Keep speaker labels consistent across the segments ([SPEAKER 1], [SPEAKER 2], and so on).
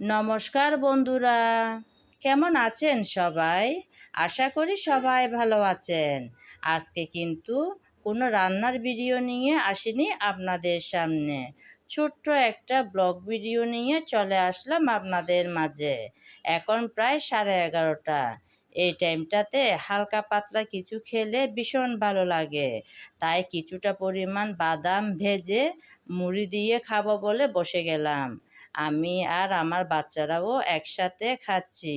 [SPEAKER 1] নমস্কার বন্ধুরা, কেমন আছেন সবাই? আশা করি সবাই ভালো আছেন। আজকে কিন্তু কোনো রান্নার ভিডিও নিয়ে আসিনি আপনাদের সামনে। ছোট্ট একটা ব্লগ ভিডিও নিয়ে চলে আসলাম আপনাদের মাঝে। এখন প্রায় সাড়ে এগারোটা। এই টাইমটাতে হালকা পাতলা কিছু খেলে ভীষণ ভালো লাগে। তাই কিছুটা পরিমাণ বাদাম ভেজে মুড়ি দিয়ে খাব বলে বসে গেলাম। আমি আর আমার বাচ্চারাও একসাথে খাচ্ছি।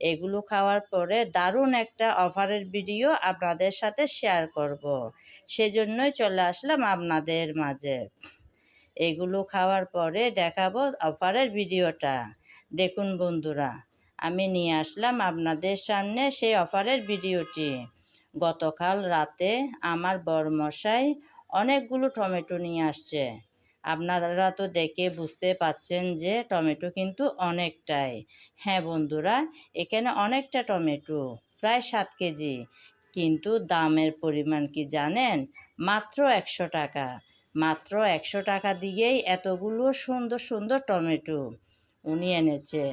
[SPEAKER 1] এগুলো খাওয়ার পরে দারুণ একটা অফারের ভিডিও আপনাদের সাথে শেয়ার করব। সেজন্যই চলে আসলাম আপনাদের মাঝে। এগুলো খাওয়ার পরে দেখাবো অফারের ভিডিওটা। দেখুন বন্ধুরা আমি নিয়ে আসলাম আপনাদের সামনে সেই অফারের ভিডিওটি। গতকাল রাতে আমার বরমশাই অনেকগুলো টমেটো নিয়ে আসছে। আপনারা তো দেখে বুঝতে পাচ্ছেন যে টমেটো কিন্তু অনেকটাই। হ্যাঁ বন্ধুরা, এখানে অনেকটা টমেটো, প্রায় সাত কেজি। কিন্তু দামের পরিমাণ কি জানেন? মাত্র একশো টাকা। মাত্র একশো টাকা দিয়েই এতগুলো সুন্দর সুন্দর টমেটো উনি এনেছে।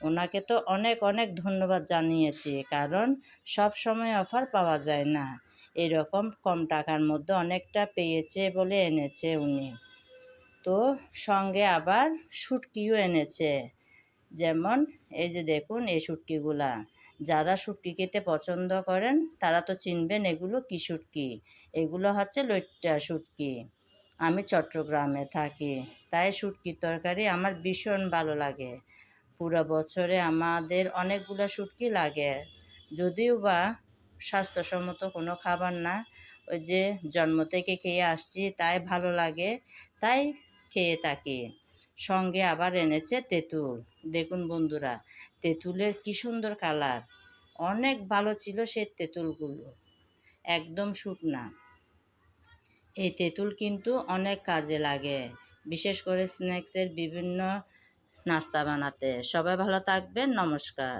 [SPEAKER 1] ওনাকে তো অনেক অনেক ধন্যবাদ জানিয়েছি, কারণ সব সময় অফার পাওয়া যায় না। এরকম কম টাকার মধ্যে অনেকটা পেয়েছে বলে এনেছে উনি। তো সঙ্গে আবার শুটকিও এনেছে। যেমন এই যে দেখুন এই শুটকিগুলা যারা শুটকি খেতে পছন্দ করেন, তারা তো চিনবেন এগুলো কী শুটকি এগুলো হচ্ছে লইট্টা শুটকি আমি চট্টগ্রামে থাকি, তাই শুটকির তরকারি আমার ভীষণ ভালো লাগে। পুরো বছরে আমাদের অনেকগুলো শুটকি লাগে। যদিও বা স্বাস্থ্যসম্মত কোনো খাবার না, ওই যে জন্ম থেকে খেয়ে আসছি তাই ভালো লাগে, তাই খেয়ে থাকি। সঙ্গে আবার এনেছে তেঁতুল। দেখুন বন্ধুরা, তেঁতুলের কি সুন্দর কালার। অনেক ভালো ছিল সে তেঁতুলগুলো। একদম শুকনা। এই তেঁতুল কিন্তু অনেক কাজে লাগে। বিশেষ করে স্ন্যাক্সের বিভিন্ন নাস্তা বানাতে। সবাই ভালো থাকবেন নমস্কার।